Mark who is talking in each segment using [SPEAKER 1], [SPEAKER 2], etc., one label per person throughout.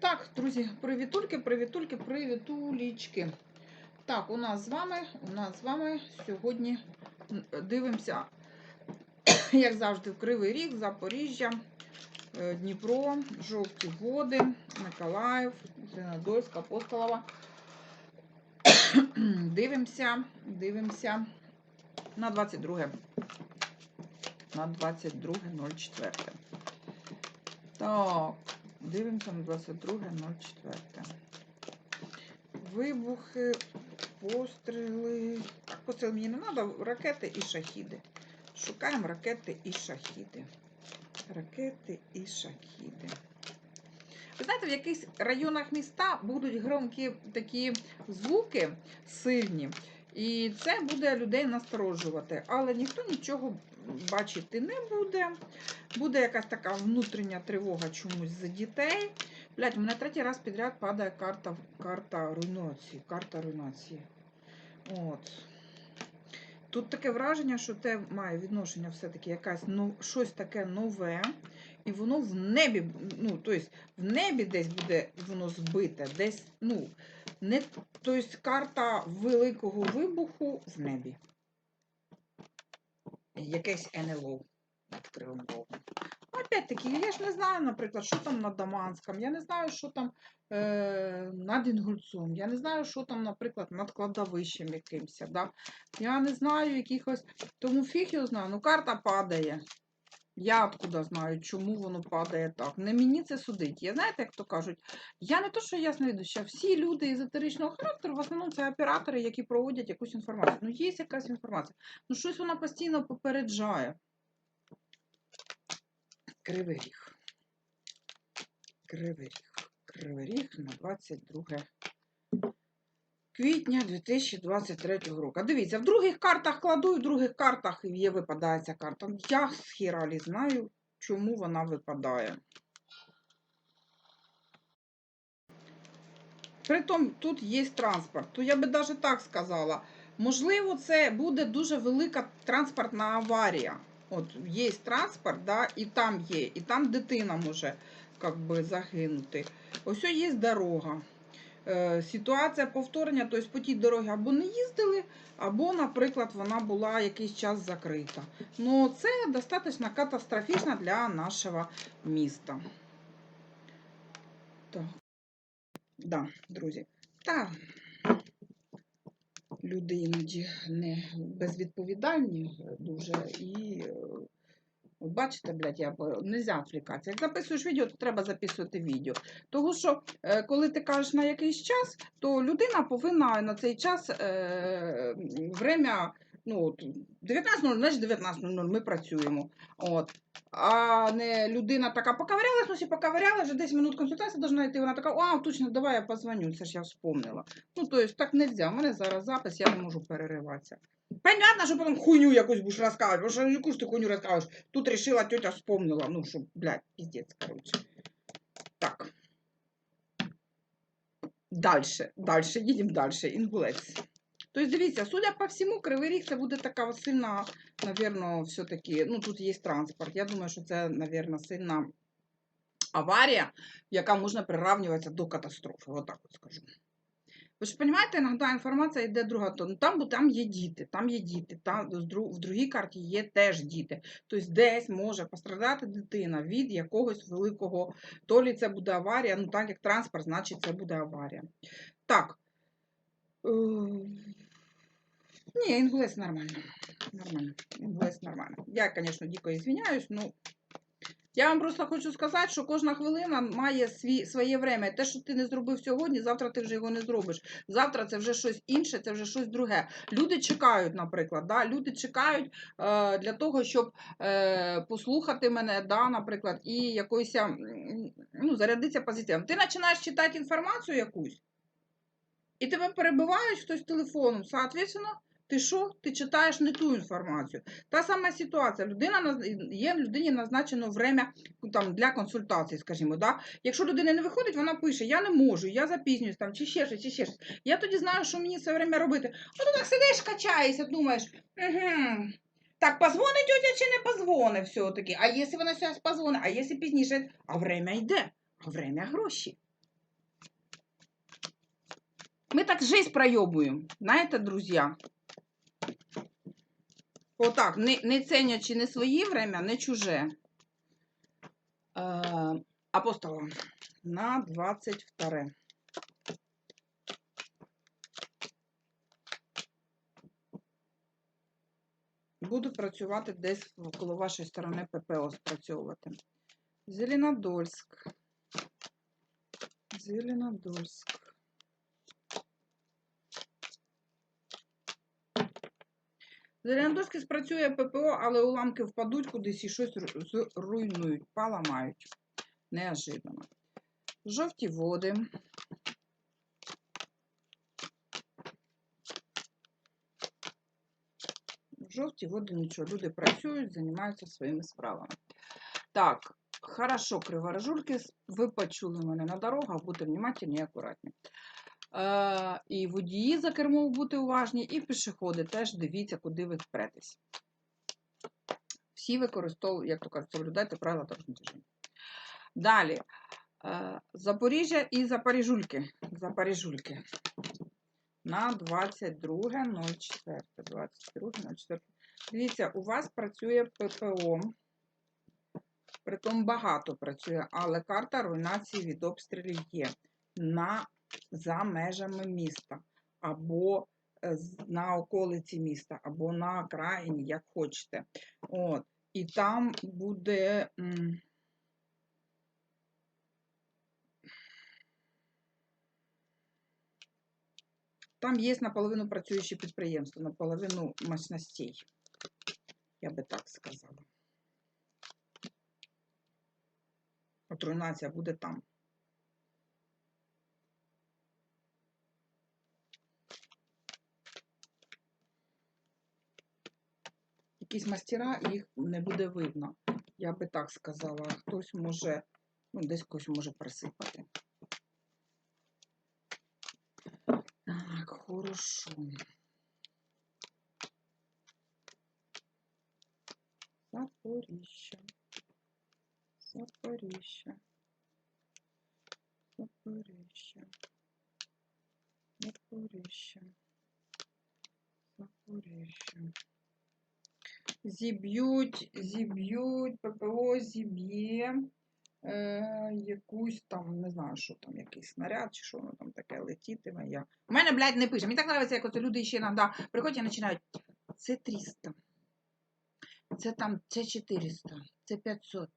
[SPEAKER 1] Так, друзі, привітульки, привітульки, привітулічки. Так, у нас з вами, у нас з вами сьогодні дивимося, як завжди, в Кривий Ріг, Запоріжжя, е, Дніпро, Жовті Води, Миколаїв, Зеленодольськ, Апостолова. Дивимося, дивимося на 22. На 22.04. Так, дивимося на 22.04. Вибухи, постріли. Так, постріли мені не треба, ракети і шахіди. Шукаємо ракети і шахіди. Ракети і шахіди. Ви знаєте, в якихось районах міста будуть громкі такі звуки сильні, і це буде людей насторожувати. Але ніхто нічого бачити не буде. Буде якась така внутрішня тривога чомусь за дітей. Блять, у мене третій раз підряд падає карта, карта руйнації. Карта руйнації. От. Тут таке враження, що те має відношення все-таки якась ну, щось таке нове, і воно в небі, ну, тобто в небі десь буде воно збите, десь, ну, не, тобто карта великого вибуху в небі. Якесь НЛО над Рогом. Опять-таки, я ж не знаю, наприклад, що там над Даманськом, я не знаю, що там е, над Інгульцом, я не знаю, що там, наприклад, над кладовищем якимось. Да? Я не знаю якихось. Тому фіг його знаю, ну карта падає. Я откуда знаю, чому воно падає так. Не мені це судить. Я знаєте, як то кажуть, я не то, що ясновідуща, всі люди езотеричного характеру, в основному це оператори, які проводять якусь інформацію. Ну, є якась інформація. Ну, щось вона постійно попереджає. Кривий ріг. Кривий ріг. Кривий ріг на 22 квітня 2023 року. Дивіться, в других картах кладу, в других картах є випадає ця карта. Я з хіралі знаю, чому вона випадає. Притом тут є транспорт. То я би навіть так сказала. Можливо, це буде дуже велика транспортна аварія. От є транспорт, да, і там є, і там дитина може как би, загинути. Ось є дорога. Е, ситуація повторення, тобто по тій дорогі або не їздили, або, наприклад, вона була якийсь час закрита. Ну, це достатньо катастрофічно для нашого міста. Так. Да, друзі. Так. Люди іноді не безвідповідальні дуже і. Е, от Бачите, блядь, я б- нельзя відвлікатися. Як записуєш відео, то треба записувати відео. Тому що, е, коли ти кажеш на якийсь час, то людина повинна на цей час е, ну, от, 19.00, значить 19.00 ми працюємо. От. А не людина така поковырялась, ну, всі поковыряла, вже 10 минут консультації должна йти, вона така, а, точно, давай я позвоню, це ж я вспомнила. Ну, то есть, так нельзя, у мене зараз запис, я не можу перериватися. Понятно, що потім хуйню якусь будеш розказувати, бо що яку ж ти хуйню розкажеш? Тут решила, тетя вспомнила. Ну, що, блядь, піздець, короче. Так. Дальше, дальше, їдемо дальше. Інгулець. Тобто, дивіться, судя по всьому, Кривий Ріг це буде така сильна, навірно, все-таки, ну, тут є транспорт. Я думаю, що це, навірно, сильна аварія, яка можна приравнюватися до катастрофи. Отак от скажу. Ви ж розумієте, іноді інформація йде друга, то ну, там, бо там є діти, там є діти, там в другій карті є теж діти. Тобто десь може пострадати дитина від якогось великого, то лі це буде аварія, ну так як транспорт, значить це буде аварія. Так. Е, Ні, інгулець нормально. Нормально. Інгулець нормально. Я, звісно, дико извиняюсь, ну. Я вам просто хочу сказати, що кожна хвилина має свій, своє время. Те, що ти не зробив сьогодні, завтра ти вже його не зробиш. Завтра це вже щось інше, це вже щось друге. Люди чекають, наприклад, да? люди чекають е, для того, щоб е, послухати мене, да, наприклад, і якоюсь ну, зарядитися позитивом. Ти починаєш читати інформацію якусь, і тебе перебивають хтось телефоном. Соответственно, ти що? Ти читаєш не ту інформацію. Та сама ситуація. Людина є людині назначено время ну, там, для консультації, скажімо. Да? Якщо людина не виходить, вона пише: Я не можу, я запізнююсь там, чи ще щось, чи ще щось. Я тоді знаю, що мені це время робити. А ти так сидиш, качаєшся, думаєш, угу. Так, позвонить тетя чи не позвонить все-таки. А якщо вона зараз позвонить, а якщо пізніше, а время йде, а время гроші. Ми так жизнь проєбуємо, знаєте, друзі? Отак, не, не ценячи не своє время, не чуже. Е, апостола на 22. Буду працювати десь коло вашої сторони ППО спрацьовувати. Зеленодольськ. Зеленодольськ. Зеленодольський спрацює ППО, але уламки впадуть кудись і щось ру- зруйнують, поламають. Неожиданно. Жовті води. Жовті води нічого. Люди працюють, займаються своїми справами. Так, хорошо, криворожульки, ви почули мене на дорогах, будьте внимательні і акуратні. Е, і водії за кермом бути уважні, і пішоходи теж дивіться, куди ви впретесь. Всі використовують, як то кажуть, соблюдайте правила дорожнього движення. Далі. Е, Запоріжжя і Запоріжульки. Запоріжульки. На 22.04. 22.04. Дивіться, у вас працює ППО. Притом багато працює, але карта руйнації від обстрілів є на, за межами міста, або е, на околиці міста, або на окраїні, як хочете. От. І там буде. Там є наполовину працюючі підприємства, наполовину мощностей. Я би так сказала. От руйнація буде там. Якісь мастера, їх не буде видно. Я би так сказала. Хтось може, ну, десь когось може присипати. Так, хорошо. Запоріжжя. Запоріжжя. Запоріжжя. Запоріжжя. Запоріжжя. Зіб'ють, зіб'ють, ППО зіб'є е, якусь там, не знаю, що там, якийсь снаряд, чи що воно там таке летітиме. Я... У мене, блядь, не пише. Мені так подобається, як оце люди ще іноді приходять і починають. Це 300. Це там, це 400, це 500.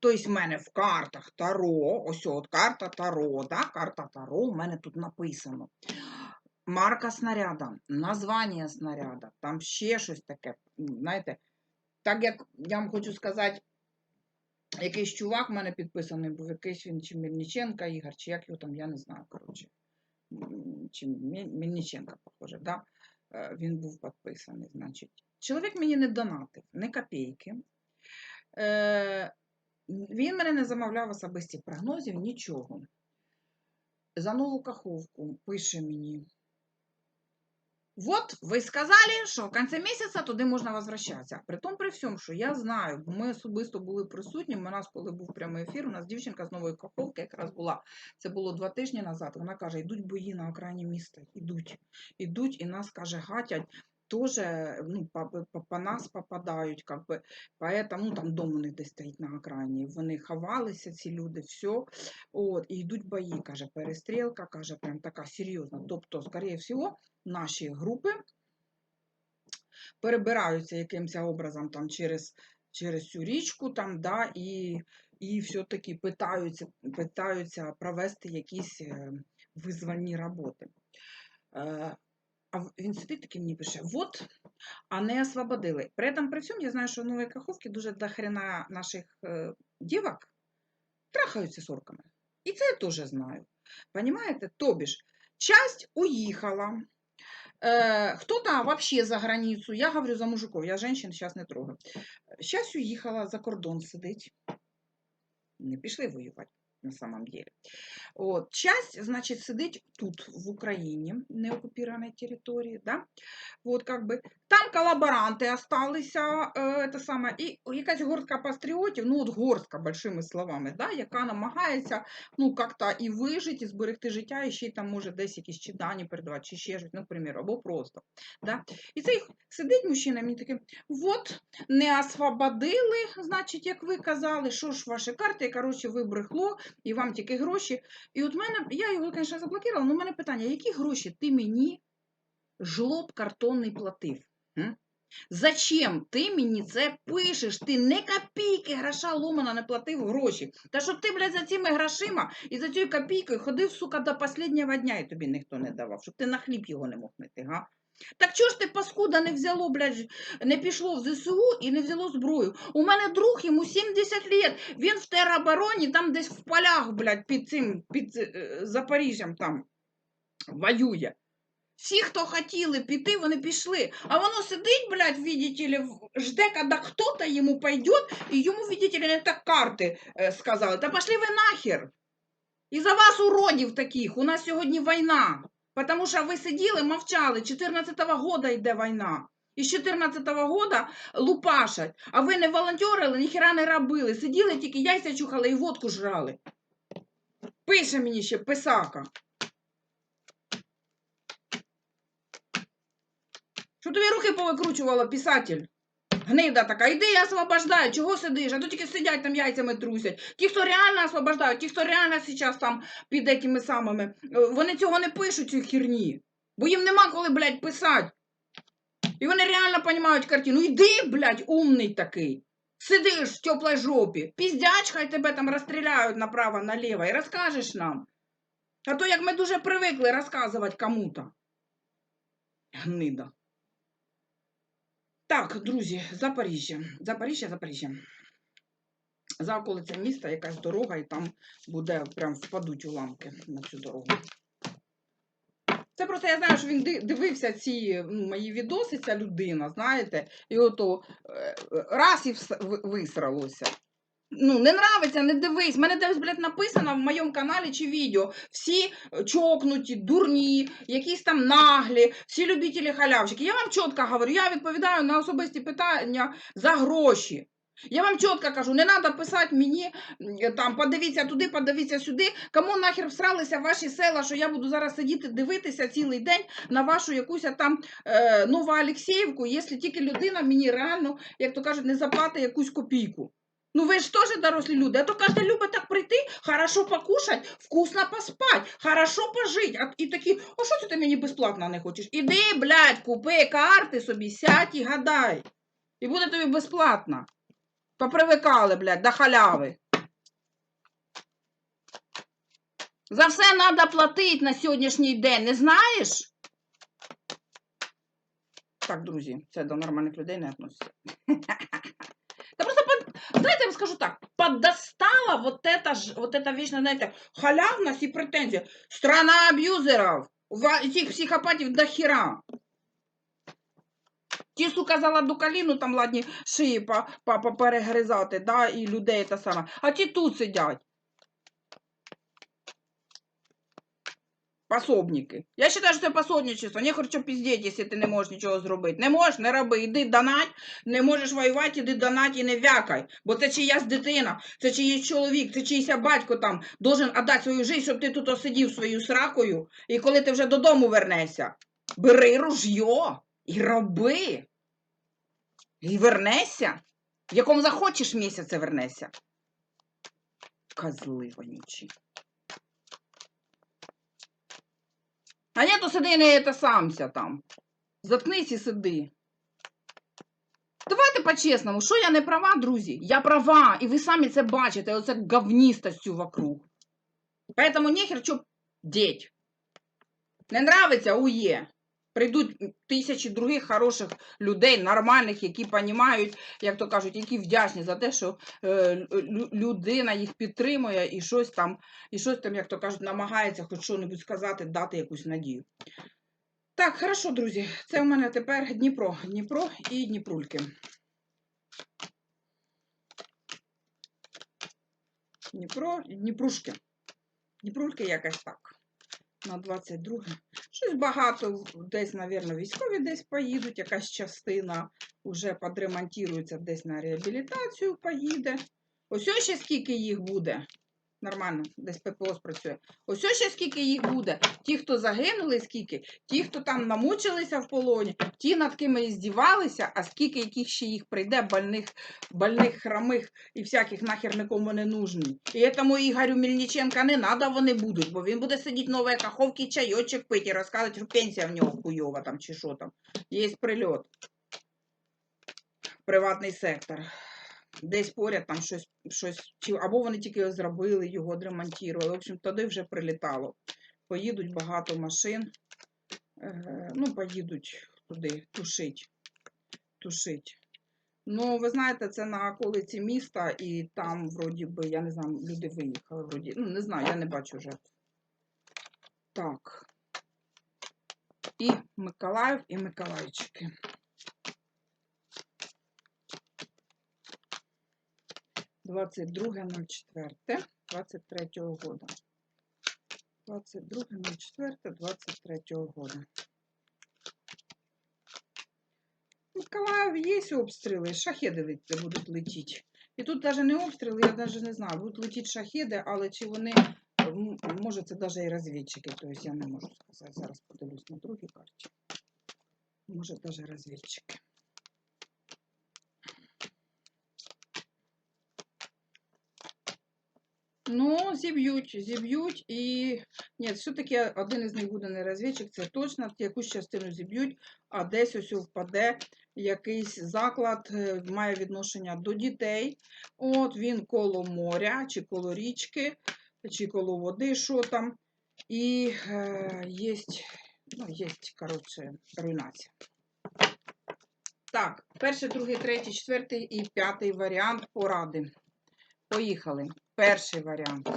[SPEAKER 1] Тобто в мене в картах Таро, ось от карта Таро, да? карта Таро, у мене тут написано. Марка снаряда, названня снаряда, там ще щось таке. Знаєте, так як я вам хочу сказати, якийсь чувак в мене підписаний був, якийсь він чи Мельниченка Ігор, чи як його там, я не знаю, коротше. Чи Мельниченка, похоже, да? Е, він був підписаний, значить. Чоловік мені не донатив, не копійки. Е, він мене не замовляв особисті прогнозів, нічого. За нову каховку пише мені. Вот, ви сказали, що в кінці місяця туди можна возвращатися. При тому, при всьому, що я знаю, ми особисто були присутні. У нас, коли був прямий ефір, у нас дівчинка з нової каховки якраз була. Це було два тижні назад. Вона каже: йдуть бої на окраїні міста. Ідуть. Ідуть, і нас каже, гатять. Тоже ну, по, по, по нас попадають, как би, поэтому ну, там дом у них десь стоїть на окраїні. Вони ховалися, ці люди, все. От, і йдуть бої, каже, перестрілка, каже, прям така серйозна. Тобто, скоріше всього, наші групи перебираються якимось образом там через, через цю річку, там, да, і, і все-таки питаються, питаються провести якісь е, визвольні роботи. Е, А він сидить такий мені пише: вот, а не освободили. При этом, при всьому, я знаю, що в Новій Каховці дуже дохрена наших е, дівок трахаються з орками. І це я теж знаю. Понимаете? Тобі ж, часть уїхала. Э, кто-то вообще за границу. Я говорю за мужиков, я женщин сейчас не трогаю. Сейчас уїхала за кордон сидить. Не пішли воювати. На самом деле. От, часть, значить, сидить тут, в Україні, не окупованій території, да? От, как би, там колаборанти осталися, е, те саме, і якась горстка патріотів, ну от горстка, большими словами, да, яка намагається, ну, як-то і вижити, і зберегти життя, і ще й там може десь якісь чи дані передавати, чи ще щось, наприклад, або просто. Да? І цей сидить мужчина, мені такий, от, не освободили, значить, як ви казали, що ж ваші карти, коротше, ви брехло, і вам тільки гроші. І от мене, я його, звісно, заблокувала, але у мене питання, які гроші ти мені жлоб картонний платив? М? Зачем ти мені це пишеш? Ти не копійки гроша ломана не платив гроші. Та щоб ти, блядь, за цими грошима і за цією копійкою ходив, сука, до останнього дня і тобі ніхто не давав, щоб ти на хліб його не мог мити, га? Так чого ж ти, паскуда, не взяло, блядь, не пішло в ЗСУ і не взяло зброю? У мене друг, йому 70 лет, він в теробороні, там десь в полях, блядь, під цим, під е, Запоріжжям там воює. Всі, хто хотіли піти, вони пішли. А воно сидить, блядь, видите ли, жде, коли хто-то йому пойдет, і йому, видите ли, не так карти е, сказали. Та пошли ви нахер. І за вас, уродів таких, у нас сьогодні війна. Потому що ви сиділи, мовчали, 14-го года йде війна. І з 14-го года лупашать. А ви не волонтерили, ніхера не робили. Сиділи, тільки яйця чухали і водку жрали. Пише мені ще писака. Що тобі руки повикручувала, писатель? Гнида така, іди я освобождаю, чого сидиш? А то тільки сидять там яйцями трусять. Ті, хто реально освобождають, ті, хто реально зараз там під этими самими, е, вони цього не пишуть, ці херні. Бо їм нема коли, блядь, писати. І вони реально розуміють картину. Іди, блядь, умний такий. Сидиш в теплій жопі, піздяч, хай тебе там розстріляють направо-наліво і розкажеш нам. А то як ми дуже привикли розказувати кому-то. Гнида. Так, друзі, Запоріжжя. Запоріжжя, Запоріжжя. За околицем міста якась дорога, і там буде прям впадуть уламки на цю дорогу. Це просто я знаю, що він дивився ці мої відоси, ця людина, знаєте, і ото е, раз і висралося. Ну, не нравиться, не дивись. Мене десь, блядь, написано в моєму каналі чи відео. Всі чокнуті, дурні, якісь там наглі, всі любителі халявщики. Я вам чітко говорю, я відповідаю на особисті питання за гроші. Я вам чітко кажу, не треба писати мені там, подивіться туди, подивіться сюди. Кому нахер всралися ваші села, що я буду зараз сидіти дивитися цілий день на вашу якусь там е, Новоалексіївку, якщо тільки людина мені реально, як то кажуть, не заплатить якусь копійку. Ну ви ж теж дорослі люди, а то кожен любить так прийти, хорошо покушать, вкусно поспать, хорошо пожить. А і такі, а що це ти мені безплатно не хочеш? Іди, блядь, купи карти собі, сядь і гадай. І буде тобі безплатно. Попривикали, блядь, до халяви. За все треба платити на сьогоднішній день, не знаєш? Так, друзі, це до нормальних людей не относиться. Та просто, под... Знаете, я вам скажу так, подостала вот это, вот это вічно, знаєте, халявність і претензія. Страна абьюзеров, этих психопатів до хера. Ті, сука, заладу каліну там ладні шиї по, по перегризати, да, і людей та саме. А ті тут сидять. Пособники. Я вважаю, що це пособничество. Не хочу піздіть, якщо ти не можеш нічого зробити. Не можеш, не роби. Іди донать, не можеш воювати, іди донать і не вякай. Бо це чиясь дитина, це чиїсь чоловік, це чийся батько там должен віддати свою життя, щоб ти тут осидів своєю сракою. І коли ти вже додому вернешся, бери ружьо і роби. І вернешся. В якому захочеш місяці вернешся. Козли вонючі. А ні, то сиди не та самся там. Заткнись і сиди. Давайте по-чесному, що я не права, друзі? Я права, і ви самі це бачите, оце говністостю вокруг. Поэтому нехер що деть. Не нравиться, ує. Прийдуть тисячі других хороших людей, нормальних, які розуміють, як то кажуть, які вдячні за те, що е, людина їх підтримує і щось там, і щось там, як то кажуть, намагається хоч що-небудь сказати, дати якусь надію. Так, хорошо, друзі. Це у мене тепер Дніпро. Дніпро і Дніпрульки. Дніпро, Дніпрушки. Дніпрульки якось так. На 22. Щось багато, десь, мабуть, військові десь поїдуть, якась частина вже подремонтується, десь на реабілітацію поїде. Ось ще скільки їх буде. Нормально, десь ППО спрацює. Ось ще скільки їх буде. Ті, хто загинули, скільки, ті, хто там намучилися в полоні, ті, над ким і здівалися, а скільки яких ще їх прийде, больних, больних, хромих і всяких нахер нікому не нужні. І тому Ігорю Мельниченка не треба вони будуть, бо він буде сидіти нової каховки, чайочок пити і розказувати, що пенсія в нього хуйова там чи що там. Є прильот. Приватний сектор. Десь поряд там щось, щось або вони тільки зробили, його відремонтували. В общем, туди вже прилітало. Поїдуть багато машин. Е, ну, поїдуть туди тушить. Тушить. Ну, ви знаєте, це на околиці міста, і там, вроді би, я не знаю, люди виїхали, вроді. Ну, не знаю, я не бачу жертв. Так. І Миколаїв, і Миколаївчики. Двадцять друге ноль четверте, двадцять третього года. Двадцять друге ноль четверте, двадцять третього года. В Миколаїв є обстріли, шахеди будуть летіти. І тут навіть не обстріли, я навіть не знаю, будуть летіти шахеди, але чи вони, може це навіть і розвідчики, тобто я не можу сказати. Зараз подивлюсь на другій карті. Може навіть розвідчики. Ну, зіб'ють, зіб'ють і. Ні, все-таки один із них буде не розвідчик, це точно. Якусь частину зіб'ють, а десь ось впаде якийсь заклад, е, має відношення до дітей. От він коло моря, чи коло річки, чи коло води, що там. І е, є, ну, є, коротше, руйнація. Так, перший, другий, третій, четвертий і п'ятий варіант поради. Поїхали. Перший варіант.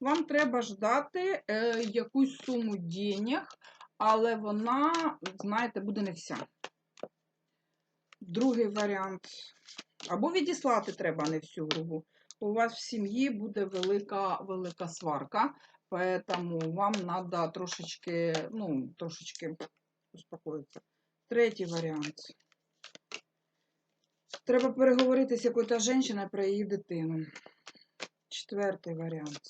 [SPEAKER 1] Вам треба ждати е, якусь суму денег, але вона, знаєте, буде не вся. Другий варіант. Або відіслати треба не всю грубу. У вас в сім'ї буде велика, велика сварка, поэтому вам треба трошечки, ну, трошечки успокоїтися. Третій варіант. Треба переговорити з якоюсь жінкою про її дитину. Четвертий варіант.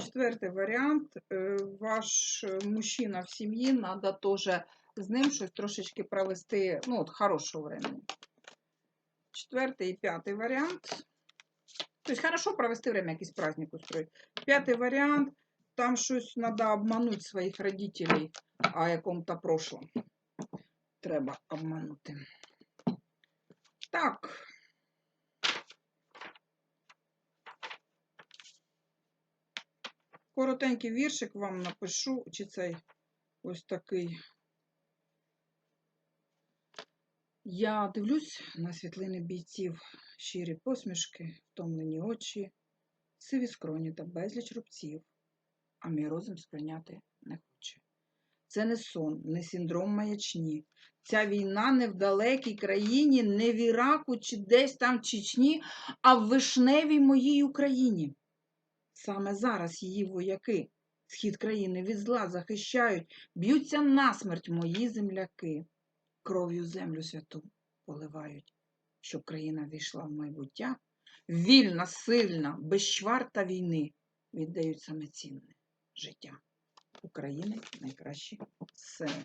[SPEAKER 1] Четвертий варіант. Е, Ваш мужчина в сім'ї, треба теж з ним щось трошечки провести, ну, от хорошого времени. Четвертий і п'ятий варіант. Тобто, хорошо провести время, якийсь праздник устроить. П'ятий варіант. Там щось треба обманути своїх родителей о якому-то прошлом треба обманути. Так. Коротенький віршик вам напишу, чи цей ось такий. Я дивлюсь на світлини бійців, щирі посмішки, втомлені очі, сиві скроні та безліч рубців, а мій розум сприйняти. Це не сон, не синдром маячні. Ця війна не в далекій країні, не в Іраку чи десь там в Чечні, а в вишневій моїй Україні. Саме зараз її вояки, схід країни від зла захищають, б'ються насмерть мої земляки, кров'ю землю святу поливають, щоб країна війшла в майбуття, вільна, сильна, без чвар та війни віддають саме цінне життя. України найкращі сини.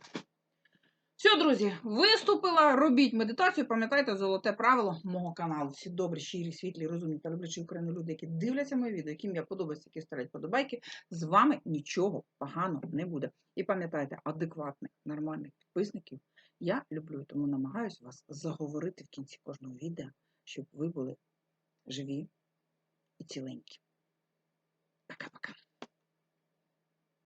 [SPEAKER 1] Все, друзі, виступила. Робіть медитацію. Пам'ятайте золоте правило мого каналу. Всі добрі, щирі, світлі, розумні та люблячі Україну люди, які дивляться мої відео, яким я подобається, які ставлять подобайки. З вами нічого поганого не буде. І пам'ятайте, адекватних, нормальних підписників я люблю, тому намагаюся вас заговорити в кінці кожного відео, щоб ви були живі і ціленькі.